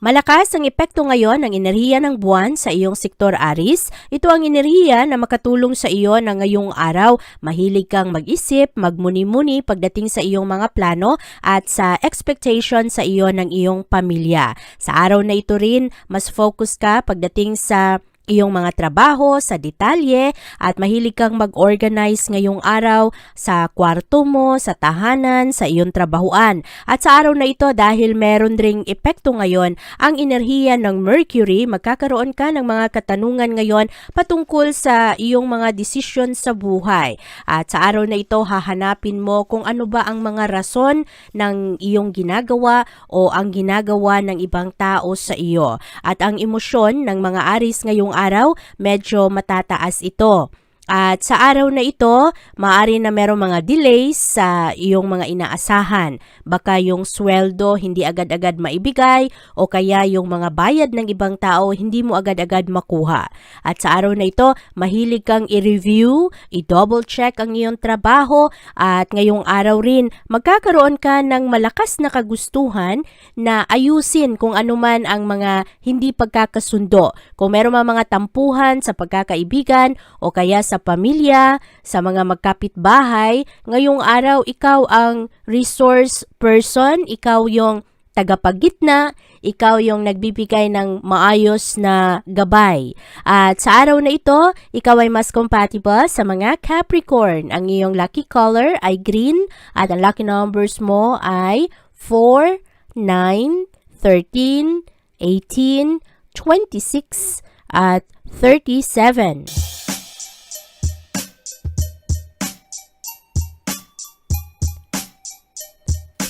Malakas ang epekto ngayon ng enerhiya ng buwan sa iyong sektor Aris. Ito ang enerhiya na makatulong sa iyo na ngayong araw. Mahilig kang mag-isip, magmuni-muni pagdating sa iyong mga plano at sa expectation sa iyo ng iyong pamilya. Sa araw na ito rin, mas focus ka pagdating sa iyong mga trabaho sa detalye at mahilig kang mag-organize ngayong araw sa kwarto mo, sa tahanan, sa iyong trabahuan. At sa araw na ito dahil meron ring epekto ngayon ang enerhiya ng Mercury, magkakaroon ka ng mga katanungan ngayon patungkol sa iyong mga desisyon sa buhay. At sa araw na ito hahanapin mo kung ano ba ang mga rason ng iyong ginagawa o ang ginagawa ng ibang tao sa iyo. At ang emosyon ng mga aris ngayong araw, medyo matataas ito. At sa araw na ito, maaari na merong mga delays sa iyong mga inaasahan. Baka yung sweldo hindi agad-agad maibigay o kaya yung mga bayad ng ibang tao hindi mo agad-agad makuha. At sa araw na ito, mahilig kang i-review, i-double check ang iyong trabaho at ngayong araw rin, magkakaroon ka ng malakas na kagustuhan na ayusin kung anuman ang mga hindi pagkakasundo. Kung meron mga tampuhan sa pagkakaibigan o kaya sa pamilya, sa mga magkapitbahay, ngayong araw ikaw ang resource person, ikaw yung tagapagitna, ikaw yung nagbibigay ng maayos na gabay. At sa araw na ito, ikaw ay mas compatible sa mga Capricorn. Ang iyong lucky color ay green at ang lucky numbers mo ay 4, 9, 13, 18, 26, at 37.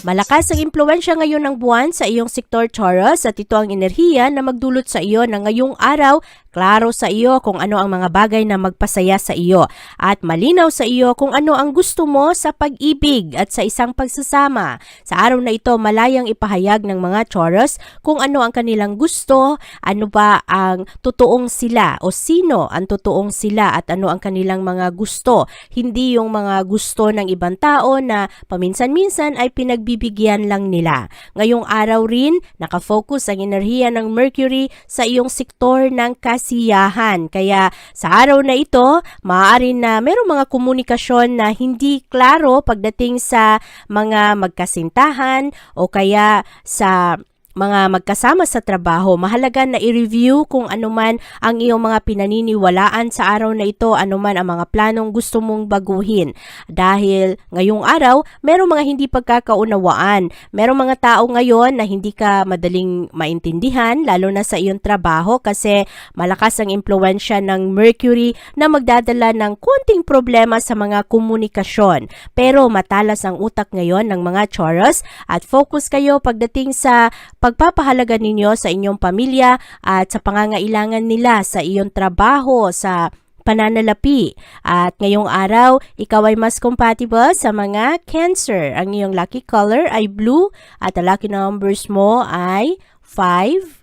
Malakas ang impluensya ngayon ng buwan sa iyong sektor Taurus at ito ang enerhiya na magdulot sa iyo na ngayong araw klaro sa iyo kung ano ang mga bagay na magpasaya sa iyo at malinaw sa iyo kung ano ang gusto mo sa pag-ibig at sa isang pagsasama. Sa araw na ito malayang ipahayag ng mga Taurus kung ano ang kanilang gusto, ano ba ang totoong sila o sino ang totoong sila at ano ang kanilang mga gusto. Hindi yung mga gusto ng ibang tao na paminsan-minsan ay pinagbibigyan lang nila. Ngayong araw rin, nakafocus ang enerhiya ng Mercury sa iyong sektor ng kasiyahan. Kaya sa araw na ito, maaari na merong mga komunikasyon na hindi klaro pagdating sa mga magkasintahan o kaya sa mga magkasama sa trabaho, mahalaga na i-review kung ano man ang iyong mga pinaniniwalaan sa araw na ito, ano man ang mga planong gusto mong baguhin. Dahil ngayong araw, merong mga hindi pagkakaunawaan. Merong mga tao ngayon na hindi ka madaling maintindihan, lalo na sa iyong trabaho kasi malakas ang impluensya ng Mercury na magdadala ng konting problema sa mga komunikasyon. Pero matalas ang utak ngayon ng mga Taurus at focus kayo pagdating sa pagpapahalaga ninyo sa inyong pamilya at sa pangangailangan nila sa iyong trabaho, sa pananalapi. At ngayong araw, ikaw ay mas compatible sa mga Cancer. Ang iyong lucky color ay blue at ang lucky numbers mo ay 5,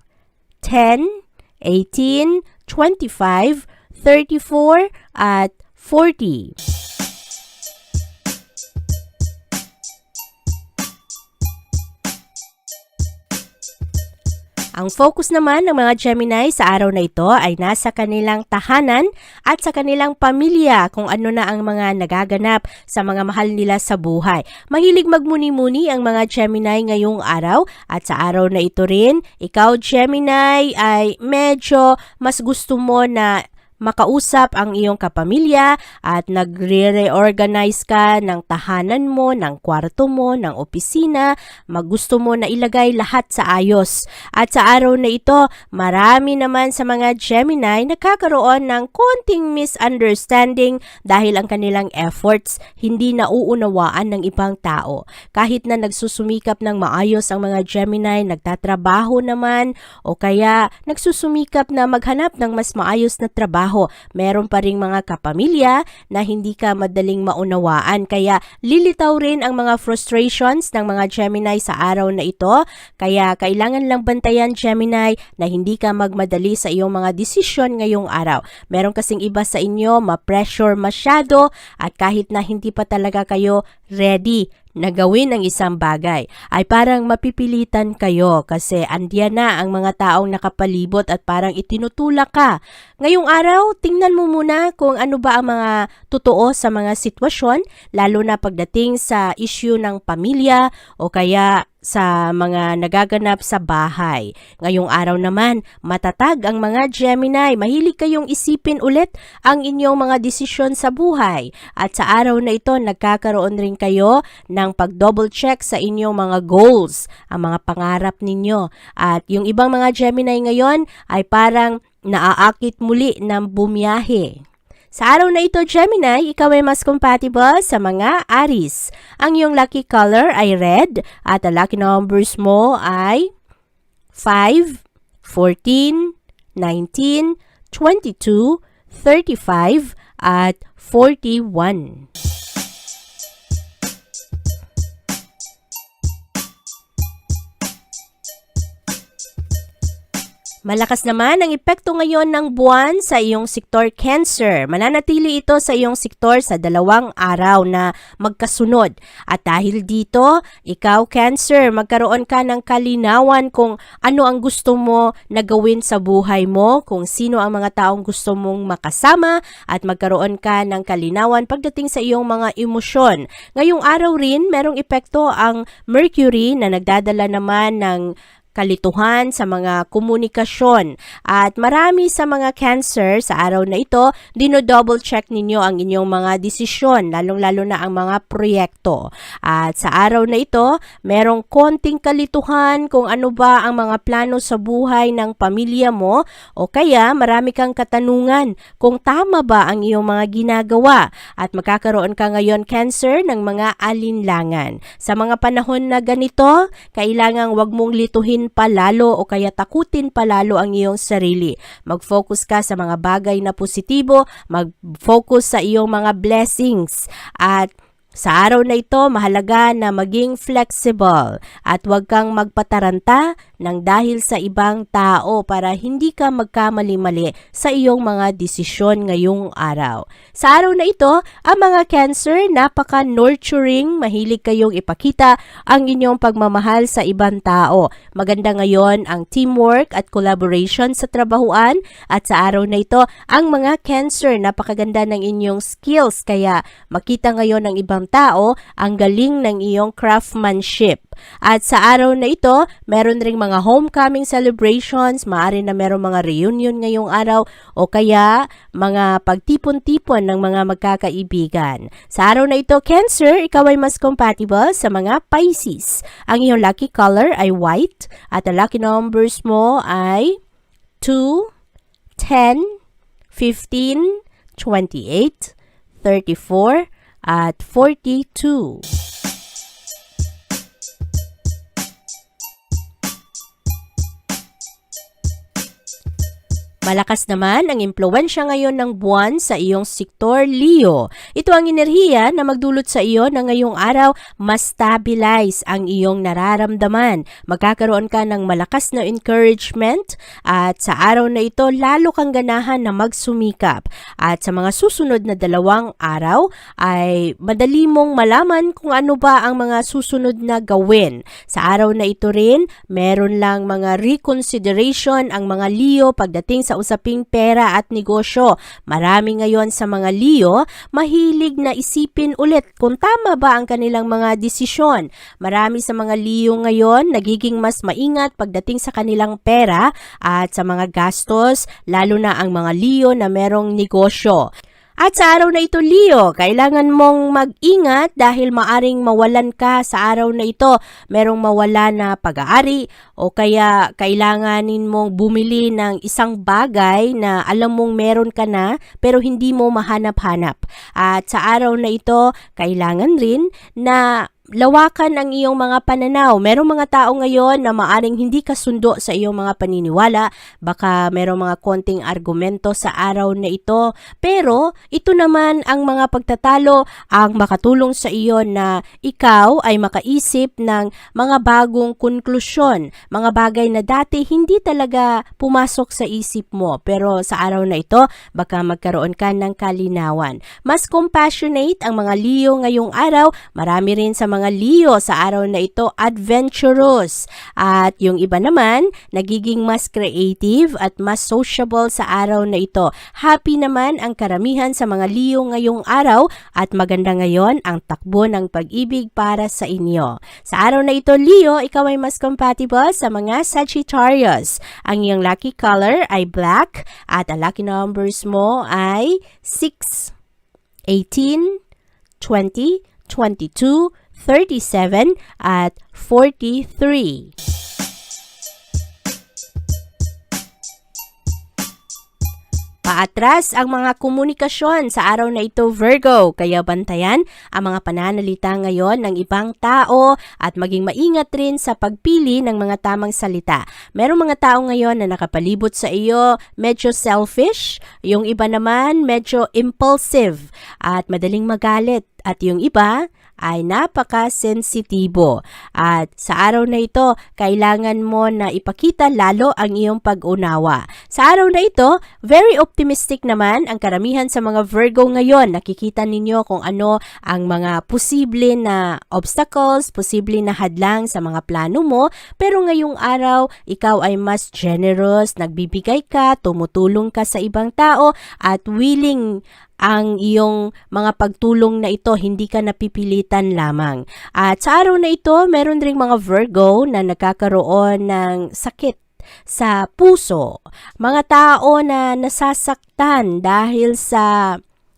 10, 18, 25, 34, at 40. Ang focus naman ng mga Gemini sa araw na ito ay nasa kanilang tahanan at sa kanilang pamilya kung ano na ang mga nagaganap sa mga mahal nila sa buhay. Mahilig magmuni-muni ang mga Gemini ngayong araw at sa araw na ito rin, ikaw Gemini ay medyo mas gusto mo na makausap ang iyong kapamilya at nagre-reorganize ka ng tahanan mo, ng kwarto mo, ng opisina, magusto mo na ilagay lahat sa ayos. At sa araw na ito, marami naman sa mga Gemini nagkakaroon ng konting misunderstanding dahil ang kanilang efforts hindi nauunawaan ng ibang tao. Kahit na nagsusumikap ng maayos ang mga Gemini, nagtatrabaho naman o kaya nagsusumikap na maghanap ng mas maayos na trabaho, meron pa ring mga kapamilya na hindi ka madaling maunawaan. Kaya lilitaw rin ang mga frustrations ng mga Gemini sa araw na ito. Kaya kailangan lang bantayan Gemini na hindi ka magmadali sa iyong mga desisyon ngayong araw. Meron kasing iba sa inyo ma-pressure masyado at kahit na hindi pa talaga kayo ready na gawin ang isang bagay ay parang mapipilitan kayo kasi andiyan na ang mga taong nakapalibot at parang itinutulak ka. Ngayong araw, tingnan mo muna kung ano ba ang mga totoo sa mga sitwasyon lalo na pagdating sa issue ng pamilya o kaya sa mga nagaganap sa bahay. Ngayong araw naman, matatag ang mga Gemini. Mahilig kayong isipin ulit ang inyong mga desisyon sa buhay. At sa araw na ito, nagkakaroon rin kayo ng pag-double check sa inyong mga goals, ang mga pangarap ninyo. At yung ibang mga Gemini ngayon ay parang naaakit muli ng bumiyahe. Sa araw na ito, Gemini, ikaw ay mas compatible sa mga Aries. Ang iyong lucky color ay red at ang lucky numbers mo ay 5, 14, 19, 22, 35, at 41. Malakas naman ang epekto ngayon ng buwan sa iyong sektor Cancer. Mananatili ito sa iyong sektor sa dalawang araw na magkasunod. At dahil dito, ikaw Cancer, magkaroon ka ng kalinawan kung ano ang gusto mo na gawin sa buhay mo, kung sino ang mga taong gusto mong makasama, at magkaroon ka ng kalinawan pagdating sa iyong mga emosyon. Ngayong araw rin, merong epekto ang Mercury na nagdadala naman ng kalituhan sa mga komunikasyon. At marami sa mga cancer sa araw na ito, dino-double check ninyo ang inyong mga desisyon, lalong-lalo na ang mga proyekto. At sa araw na ito, merong konting kalituhan kung ano ba ang mga plano sa buhay ng pamilya mo o kaya marami kang katanungan kung tama ba ang iyong mga ginagawa at magkakaroon ka ngayon cancer ng mga alinlangan. Sa mga panahon na ganito, kailangang wag mong lituhin palalo o kaya takutin palalo ang iyong sarili. Mag-focus ka sa mga bagay na positibo, mag-focus sa iyong mga blessings at sa araw na ito, mahalaga na maging flexible at huwag kang magpataranta ng dahil sa ibang tao para hindi ka magkamali-mali sa iyong mga desisyon ngayong araw. Sa araw na ito, ang mga cancer, napaka-nurturing, mahilig kayong ipakita ang inyong pagmamahal sa ibang tao. Maganda ngayon ang teamwork at collaboration sa trabahuan at sa araw na ito, ang mga cancer, napakaganda ng inyong skills kaya makita ngayon ng ibang tao ang galing ng iyong craftsmanship. At sa araw na ito, meron ring mga homecoming celebrations, maaari na meron mga reunion ngayong araw o kaya mga pagtipon-tipon ng mga magkakaibigan. Sa araw na ito, Cancer, ikaw ay mas compatible sa mga Pisces. Ang iyong lucky color ay white at ang lucky numbers mo ay 2, 10, 15, 28, 34, at 42. Malakas naman ang impluensya ngayon ng buwan sa iyong sektor Leo. Ito ang enerhiya na magdulot sa iyo na ngayong araw mas stabilize ang iyong nararamdaman. Magkakaroon ka ng malakas na encouragement at sa araw na ito lalo kang ganahan na magsumikap. At sa mga susunod na dalawang araw ay madali mong malaman kung ano ba ang mga susunod na gawin. Sa araw na ito rin, meron lang mga reconsideration ang mga Leo pagdating sa usaping pera at negosyo. Marami ngayon sa mga Leo mahilig na isipin ulit kung tama ba ang kanilang mga desisyon. Marami sa mga Leo ngayon nagiging mas maingat pagdating sa kanilang pera at sa mga gastos, lalo na ang mga Leo na merong negosyo. At sa araw na ito, Leo, kailangan mong mag-ingat dahil maaring mawalan ka sa araw na ito. Merong mawala na pag-aari o kaya kailanganin mong bumili ng isang bagay na alam mong meron ka na pero hindi mo mahanap-hanap. At sa araw na ito, kailangan rin na lawakan ang iyong mga pananaw. Merong mga tao ngayon na maaring hindi kasundo sa iyong mga paniniwala, baka merong mga konting argumento sa araw na ito, pero ito naman ang mga pagtatalo ang makatulong sa iyo na ikaw ay makaisip ng mga bagong konklusyon, mga bagay na dati hindi talaga pumasok sa isip mo, pero sa araw na ito, baka magkaroon ka ng kalinawan. Mas compassionate ang mga Leo ngayong araw, marami rin sa mga Leo sa araw na ito adventurous. At yung iba naman, nagiging mas creative at mas sociable sa araw na ito. Happy naman ang karamihan sa mga Leo ngayong araw at maganda ngayon ang takbo ng pag-ibig para sa inyo. Sa araw na ito, Leo, ikaw ay mas compatible sa mga Sagittarius. Ang iyong lucky color ay black at ang lucky numbers mo ay 6, 18, 20, 22, 37 at 43. Paatras ang mga komunikasyon sa araw na ito Virgo, kaya bantayan ang mga pananalita ngayon ng ibang tao at maging maingat rin sa pagpili ng mga tamang salita. Merong mga tao ngayon na nakapalibot sa iyo, medyo selfish, yung iba naman medyo impulsive at madaling magalit at yung iba ay napaka-sensitibo. At sa araw na ito, kailangan mo na ipakita lalo ang iyong pag-unawa. Sa araw na ito, very optimistic naman ang karamihan sa mga Virgo ngayon. Nakikita ninyo kung ano ang mga posible na obstacles, posible na hadlang sa mga plano mo. Pero ngayong araw, ikaw ay mas generous, nagbibigay ka, tumutulong ka sa ibang tao at willing ang iyong mga pagtulong na ito, hindi ka napipilitan lamang. At sa araw na ito, meron ring mga Virgo na nagkakaroon ng sakit sa puso. Mga tao na nasasaktan dahil sa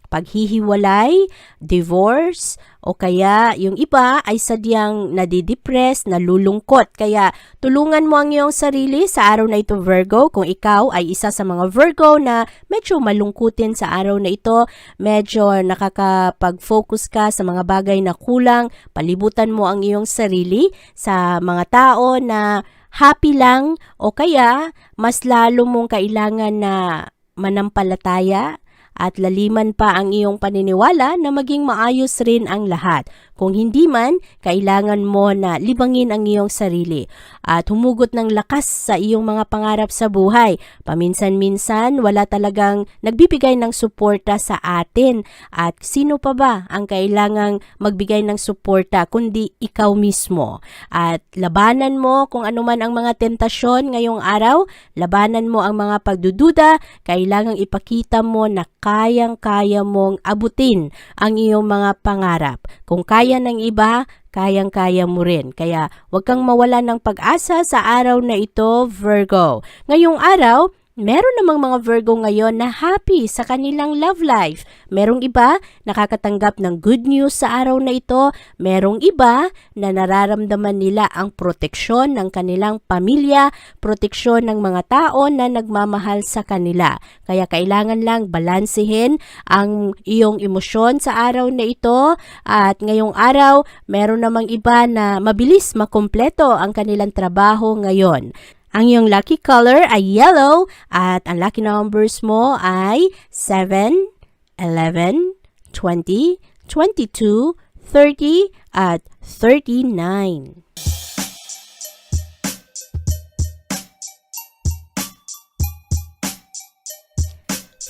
paghihiwalay, divorce, o kaya yung iba ay sadyang nadidepress, nalulungkot. Kaya tulungan mo ang iyong sarili sa araw na ito Virgo kung ikaw ay isa sa mga Virgo na medyo malungkutin sa araw na ito, medyo nakakapag-focus ka sa mga bagay na kulang, palibutan mo ang iyong sarili sa mga tao na happy lang o kaya mas lalo mong kailangan na manampalataya at laliman pa ang iyong paniniwala na maging maayos rin ang lahat. Kung hindi man, kailangan mo na libangin ang iyong sarili at humugot ng lakas sa iyong mga pangarap sa buhay. Paminsan-minsan, wala talagang nagbibigay ng suporta sa atin. At sino pa ba ang kailangang magbigay ng suporta kundi ikaw mismo? At labanan mo kung ano man ang mga tentasyon ngayong araw, labanan mo ang mga pagdududa, kailangang ipakita mo na kayang-kaya mong abutin ang iyong mga pangarap. Kung kaya ng iba, kayang-kaya mo rin. Kaya huwag kang mawala ng pag-asa sa araw na ito, Virgo. Ngayong araw, Meron namang mga Virgo ngayon na happy sa kanilang love life. Merong iba nakakatanggap ng good news sa araw na ito. Merong iba na nararamdaman nila ang proteksyon ng kanilang pamilya, proteksyon ng mga tao na nagmamahal sa kanila. Kaya kailangan lang balansehin ang iyong emosyon sa araw na ito. At ngayong araw, meron namang iba na mabilis makompleto ang kanilang trabaho ngayon. Ang iyong lucky color ay yellow at ang lucky numbers mo ay 7, 11, 20, 22, 30 at 39.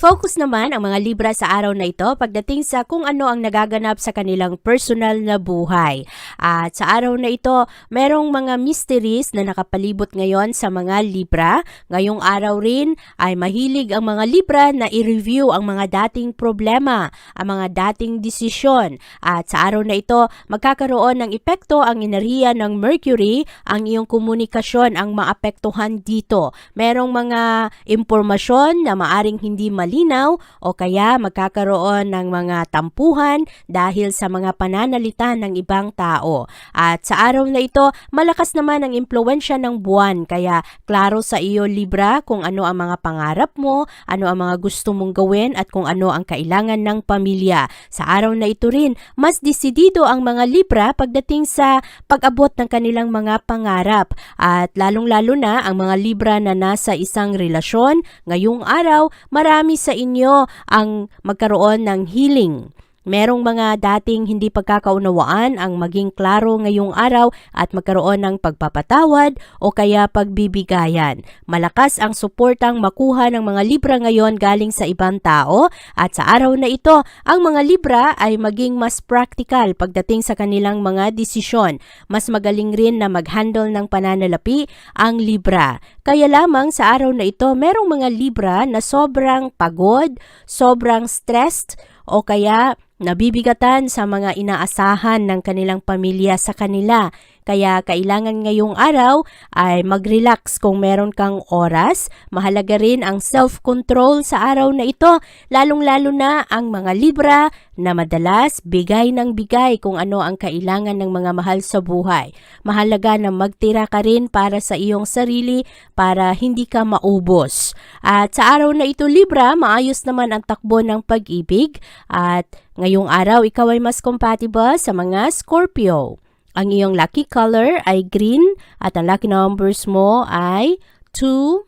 Focus naman ang mga Libra sa araw na ito pagdating sa kung ano ang nagaganap sa kanilang personal na buhay. At sa araw na ito, merong mga mysteries na nakapalibot ngayon sa mga Libra. Ngayong araw rin ay mahilig ang mga Libra na i-review ang mga dating problema, ang mga dating desisyon. At sa araw na ito, magkakaroon ng epekto ang enerhiya ng Mercury, ang iyong komunikasyon ang maapektuhan dito. Merong mga impormasyon na maaring hindi malinaw o kaya magkakaroon ng mga tampuhan dahil sa mga pananalita ng ibang tao. At sa araw na ito, malakas naman ang impluensya ng buwan kaya klaro sa iyo Libra kung ano ang mga pangarap mo, ano ang mga gusto mong gawin at kung ano ang kailangan ng pamilya. Sa araw na ito rin, mas desidido ang mga Libra pagdating sa pag-abot ng kanilang mga pangarap. At lalong-lalo na ang mga Libra na nasa isang relasyon, ngayong araw, marami sa inyo ang magkaroon ng healing. Merong mga dating hindi pagkakaunawaan ang maging klaro ngayong araw at magkaroon ng pagpapatawad o kaya pagbibigayan. Malakas ang suportang makuha ng mga Libra ngayon galing sa ibang tao at sa araw na ito, ang mga Libra ay maging mas practical pagdating sa kanilang mga desisyon. Mas magaling rin na mag-handle ng pananalapi ang Libra. Kaya lamang sa araw na ito, merong mga Libra na sobrang pagod, sobrang stressed, o kaya nabibigatan sa mga inaasahan ng kanilang pamilya sa kanila. Kaya kailangan ngayong araw ay mag-relax kung meron kang oras. Mahalaga rin ang self-control sa araw na ito, lalong-lalo na ang mga Libra na madalas bigay ng bigay kung ano ang kailangan ng mga mahal sa buhay. Mahalaga na magtira ka rin para sa iyong sarili para hindi ka maubos. At sa araw na ito Libra, maayos naman ang takbo ng pag-ibig at ngayong araw ikaw ay mas compatible sa mga Scorpio. Ang iyong lucky color ay green at ang lucky numbers mo ay 2,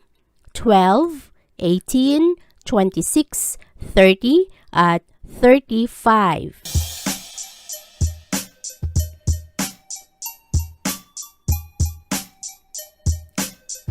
12, 18, 26, 30 at 35.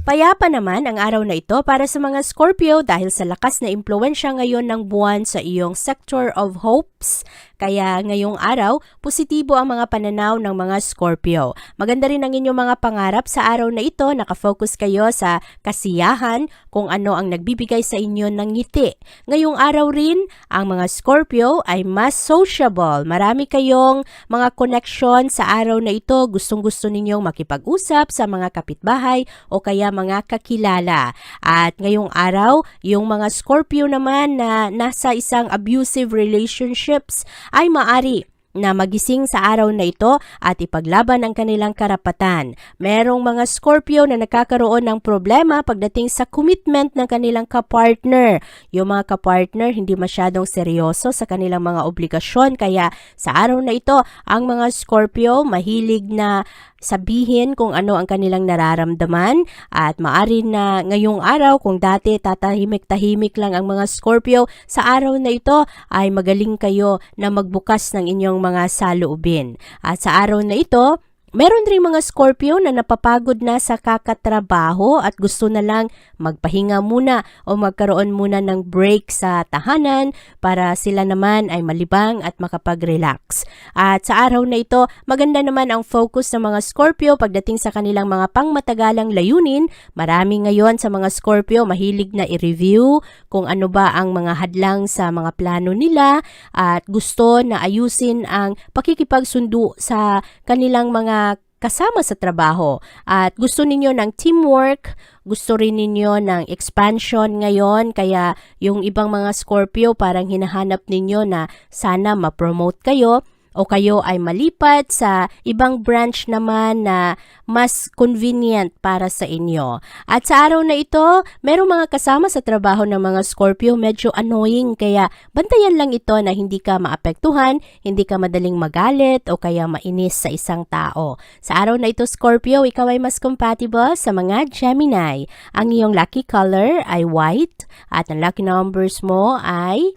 Payapa naman ang araw na ito para sa mga Scorpio dahil sa lakas na impluensya ngayon ng buwan sa iyong sector of hopes. Kaya ngayong araw, positibo ang mga pananaw ng mga Scorpio. Maganda rin ang inyong mga pangarap sa araw na ito. Nakafocus kayo sa kasiyahan kung ano ang nagbibigay sa inyo ng ngiti. Ngayong araw rin, ang mga Scorpio ay mas sociable. Marami kayong mga connection sa araw na ito. Gustong-gusto ninyong makipag-usap sa mga kapitbahay o kaya mga kakilala. At ngayong araw, yung mga Scorpio naman na nasa isang abusive relationships ay maari na magising sa araw na ito at ipaglaban ang kanilang karapatan. Merong mga Scorpio na nakakaroon ng problema pagdating sa commitment ng kanilang kapartner. Yung mga kapartner hindi masyadong seryoso sa kanilang mga obligasyon kaya sa araw na ito, ang mga Scorpio mahilig na sabihin kung ano ang kanilang nararamdaman at maari na ngayong araw kung dati tatahimik-tahimik lang ang mga Scorpio, sa araw na ito ay magaling kayo na magbukas ng inyong mga saloobin. At sa araw na ito, Meron rin mga Scorpio na napapagod na sa kakatrabaho at gusto na lang magpahinga muna o magkaroon muna ng break sa tahanan para sila naman ay malibang at makapag-relax. At sa araw na ito, maganda naman ang focus ng mga Scorpio pagdating sa kanilang mga pangmatagalang layunin. Marami ngayon sa mga Scorpio mahilig na i-review kung ano ba ang mga hadlang sa mga plano nila at gusto na ayusin ang pakikipagsundo sa kanilang mga kasama sa trabaho. At gusto ninyo ng teamwork, gusto rin ninyo ng expansion ngayon kaya yung ibang mga Scorpio parang hinahanap ninyo na sana ma-promote kayo o kayo ay malipat sa ibang branch naman na mas convenient para sa inyo. At sa araw na ito, merong mga kasama sa trabaho ng mga Scorpio medyo annoying kaya bantayan lang ito na hindi ka maapektuhan, hindi ka madaling magalit o kaya mainis sa isang tao. Sa araw na ito Scorpio, ikaw ay mas compatible sa mga Gemini. Ang iyong lucky color ay white at ang lucky numbers mo ay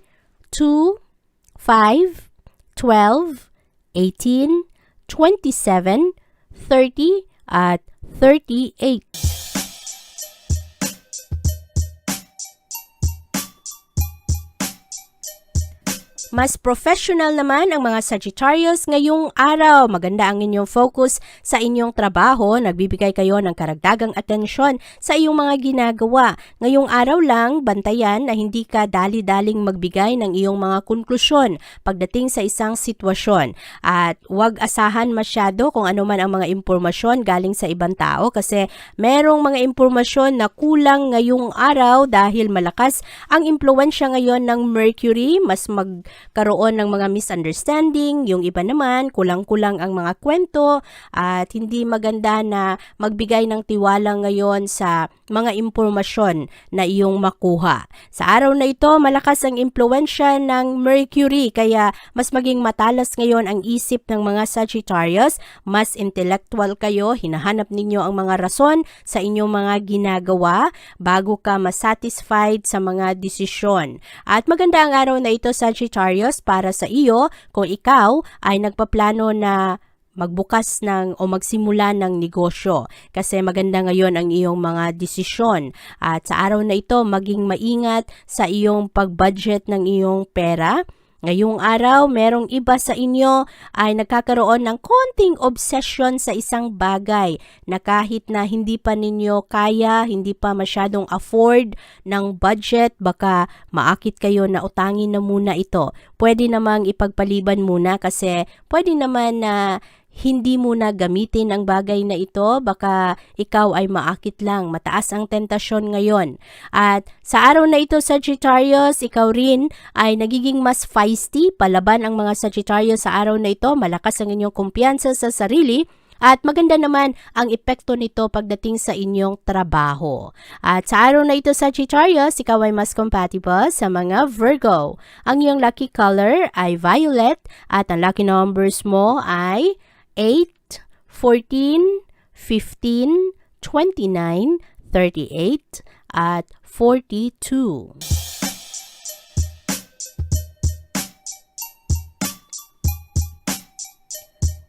2, 5, 12, 18, 27, 30, at 38. Mas professional naman ang mga Sagittarius ngayong araw. Maganda ang inyong focus sa inyong trabaho. Nagbibigay kayo ng karagdagang atensyon sa iyong mga ginagawa. Ngayong araw lang, bantayan na hindi ka dali-daling magbigay ng iyong mga konklusyon pagdating sa isang sitwasyon. At huwag asahan masyado kung ano man ang mga impormasyon galing sa ibang tao kasi merong mga impormasyon na kulang ngayong araw dahil malakas ang impluensya ngayon ng Mercury. Mas mag karoon ng mga misunderstanding, yung iba naman kulang-kulang ang mga kwento at hindi maganda na magbigay ng tiwala ngayon sa mga impormasyon na iyong makuha. Sa araw na ito, malakas ang impluensya ng Mercury kaya mas maging matalas ngayon ang isip ng mga Sagittarius, mas intellectual kayo, hinahanap ninyo ang mga rason sa inyong mga ginagawa bago ka masatisfied sa mga desisyon. At maganda ang araw na ito Sagittarius para sa iyo kung ikaw ay nagpaplano na magbukas ng o magsimula ng negosyo kasi maganda ngayon ang iyong mga desisyon at sa araw na ito maging maingat sa iyong pag-budget ng iyong pera Ngayong araw, merong iba sa inyo ay nagkakaroon ng konting obsession sa isang bagay na kahit na hindi pa ninyo kaya, hindi pa masyadong afford ng budget, baka maakit kayo na utangin na muna ito. Pwede namang ipagpaliban muna kasi pwede naman na hindi mo na gamitin ang bagay na ito, baka ikaw ay maakit lang. Mataas ang tentasyon ngayon. At sa araw na ito, Sagittarius, ikaw rin ay nagiging mas feisty. Palaban ang mga Sagittarius sa araw na ito. Malakas ang inyong kumpiyansa sa sarili. At maganda naman ang epekto nito pagdating sa inyong trabaho. At sa araw na ito, Sagittarius, ikaw ay mas compatible sa mga Virgo. Ang iyong lucky color ay violet at ang lucky numbers mo ay 8, 14, 15, 29, 38, at 42.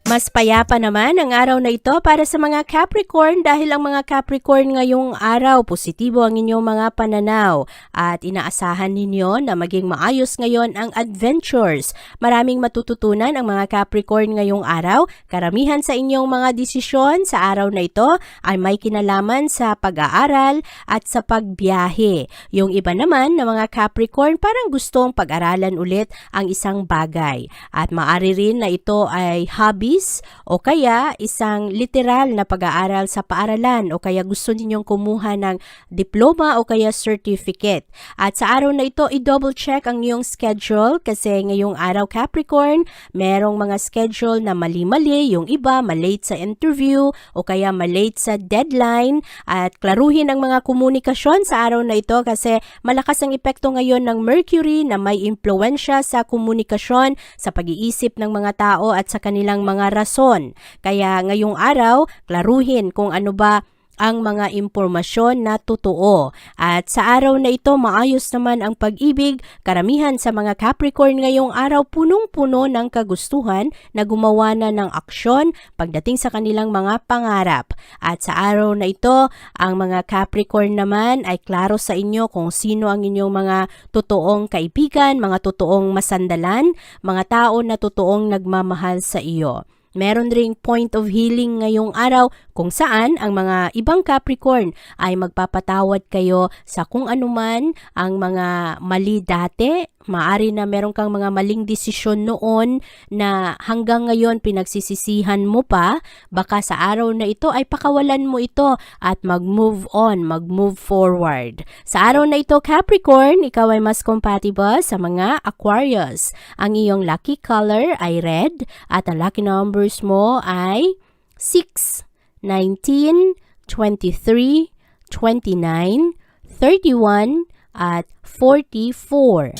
Mas payapa naman ang araw na ito para sa mga Capricorn dahil ang mga Capricorn ngayong araw positibo ang inyong mga pananaw at inaasahan ninyo na maging maayos ngayon ang adventures. Maraming matututunan ang mga Capricorn ngayong araw. Karamihan sa inyong mga desisyon sa araw na ito ay may kinalaman sa pag-aaral at sa pagbiyahe. Yung iba naman na mga Capricorn parang gustong pag-aralan ulit ang isang bagay at maari rin na ito ay hobby o kaya isang literal na pag-aaral sa paaralan o kaya gusto ninyong kumuha ng diploma o kaya certificate. At sa araw na ito, i-double check ang iyong schedule kasi ngayong araw Capricorn, merong mga schedule na mali-mali, yung iba malate sa interview o kaya malate sa deadline at klaruhin ang mga komunikasyon sa araw na ito kasi malakas ang epekto ngayon ng Mercury na may impluensya sa komunikasyon, sa pag-iisip ng mga tao at sa kanilang mga rason. Kaya ngayong araw, klaruhin kung ano ba ang mga impormasyon na totoo. At sa araw na ito, maayos naman ang pag-ibig. Karamihan sa mga Capricorn ngayong araw punong-puno ng kagustuhan na gumawa na ng aksyon pagdating sa kanilang mga pangarap. At sa araw na ito, ang mga Capricorn naman ay klaro sa inyo kung sino ang inyong mga totoong kaibigan, mga totoong masandalan, mga tao na totoong nagmamahal sa iyo. Meron ring point of healing ngayong araw kung saan ang mga ibang Capricorn ay magpapatawad kayo sa kung anuman ang mga mali dati. Maari na meron kang mga maling desisyon noon na hanggang ngayon pinagsisisihan mo pa. Baka sa araw na ito ay pakawalan mo ito at mag-move on, mag-move forward. Sa araw na ito, Capricorn, ikaw ay mas compatible sa mga Aquarius. Ang iyong lucky color ay red at ang lucky numbers mo ay 6, 19, 23, 29, 31, at 44.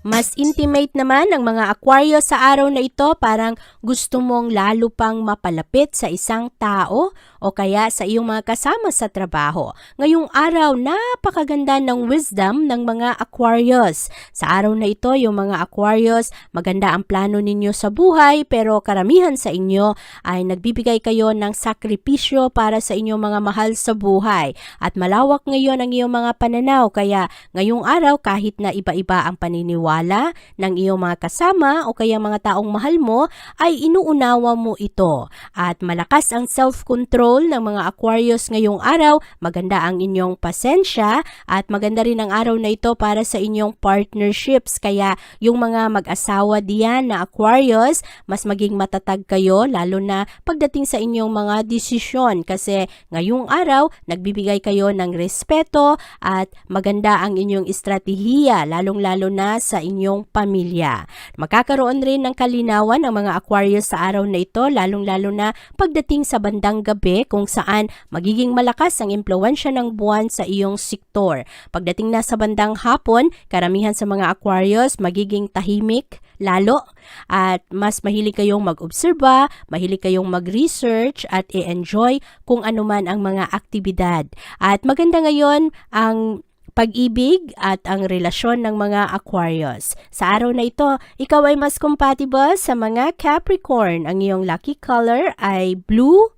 Mas intimate naman ang mga Aquarius sa araw na ito parang gusto mong lalo pang mapalapit sa isang tao o kaya sa iyong mga kasama sa trabaho. Ngayong araw, napakaganda ng wisdom ng mga Aquarius. Sa araw na ito, yung mga Aquarius, maganda ang plano ninyo sa buhay pero karamihan sa inyo ay nagbibigay kayo ng sakripisyo para sa inyong mga mahal sa buhay. At malawak ngayon ang iyong mga pananaw kaya ngayong araw kahit na iba-iba ang paniniwala ng iyong mga kasama o kaya mga taong mahal mo ay inuunawa mo ito. At malakas ang self-control ng mga Aquarius ngayong araw, maganda ang inyong pasensya at maganda rin ang araw na ito para sa inyong partnerships. Kaya yung mga mag-asawa diyan na Aquarius, mas maging matatag kayo lalo na pagdating sa inyong mga desisyon kasi ngayong araw nagbibigay kayo ng respeto at maganda ang inyong estratehiya lalong-lalo na sa inyong pamilya. Magkakaroon rin ng kalinawan ang mga Aquarius sa araw na ito lalong-lalo na pagdating sa bandang gabi kung saan magiging malakas ang impluensya ng buwan sa iyong sektor. Pagdating na sa bandang hapon, karamihan sa mga Aquarius magiging tahimik lalo at mas mahilig kayong mag-obserba, mahilig kayong mag-research at i-enjoy kung anuman ang mga aktibidad. At maganda ngayon ang pag-ibig at ang relasyon ng mga Aquarius. Sa araw na ito, ikaw ay mas compatible sa mga Capricorn. Ang iyong lucky color ay blue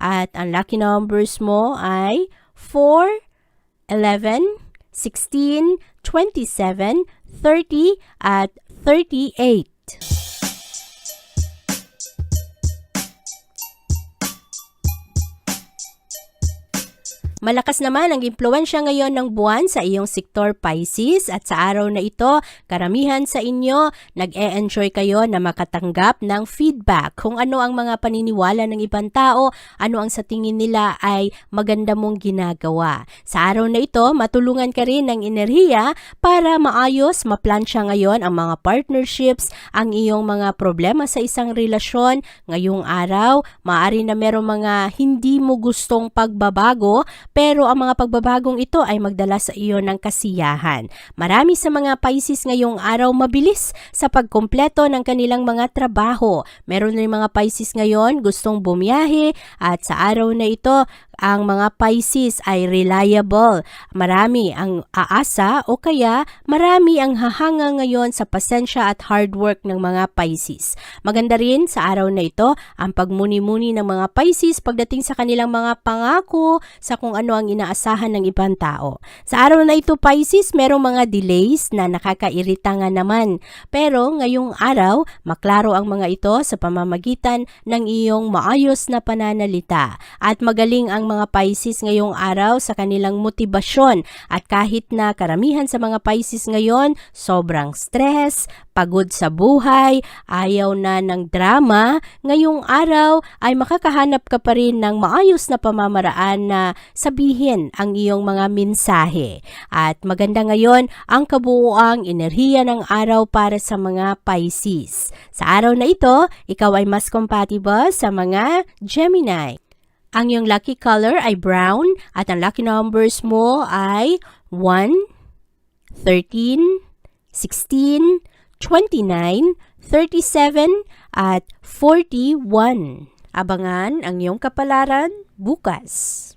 at ang lucky numbers mo ay 4, 11, 16, 27, 30 at 38. Malakas naman ang impluensya ngayon ng buwan sa iyong sektor Pisces at sa araw na ito, karamihan sa inyo nag-e-enjoy kayo na makatanggap ng feedback kung ano ang mga paniniwala ng ibang tao, ano ang sa tingin nila ay maganda mong ginagawa. Sa araw na ito, matulungan ka rin ng enerhiya para maayos, maplansya ngayon ang mga partnerships, ang iyong mga problema sa isang relasyon. Ngayong araw, maaari na merong mga hindi mo gustong pagbabago pero ang mga pagbabagong ito ay magdala sa iyo ng kasiyahan. Marami sa mga Pisces ngayong araw mabilis sa pagkumpleto ng kanilang mga trabaho. Meron rin mga Pisces ngayon gustong bumiyahe at sa araw na ito ang mga Pisces ay reliable. Marami ang aasa o kaya marami ang hahanga ngayon sa pasensya at hard work ng mga Pisces. Maganda rin sa araw na ito ang pagmuni-muni ng mga Pisces pagdating sa kanilang mga pangako sa kung ano ang inaasahan ng ibang tao. Sa araw na ito Pisces, merong mga delays na nakakairita nga naman. Pero ngayong araw, maklaro ang mga ito sa pamamagitan ng iyong maayos na pananalita at magaling ang mga Pisces ngayong araw sa kanilang motibasyon at kahit na karamihan sa mga Pisces ngayon sobrang stress, pagod sa buhay, ayaw na ng drama, ngayong araw ay makakahanap ka pa rin ng maayos na pamamaraan na sabihin ang iyong mga mensahe. At maganda ngayon ang kabuuang enerhiya ng araw para sa mga Pisces. Sa araw na ito, ikaw ay mas compatible sa mga Gemini. Ang iyong lucky color ay brown at ang lucky numbers mo ay 1, 13, 16, 29, 37 at 41. Abangan ang iyong kapalaran bukas.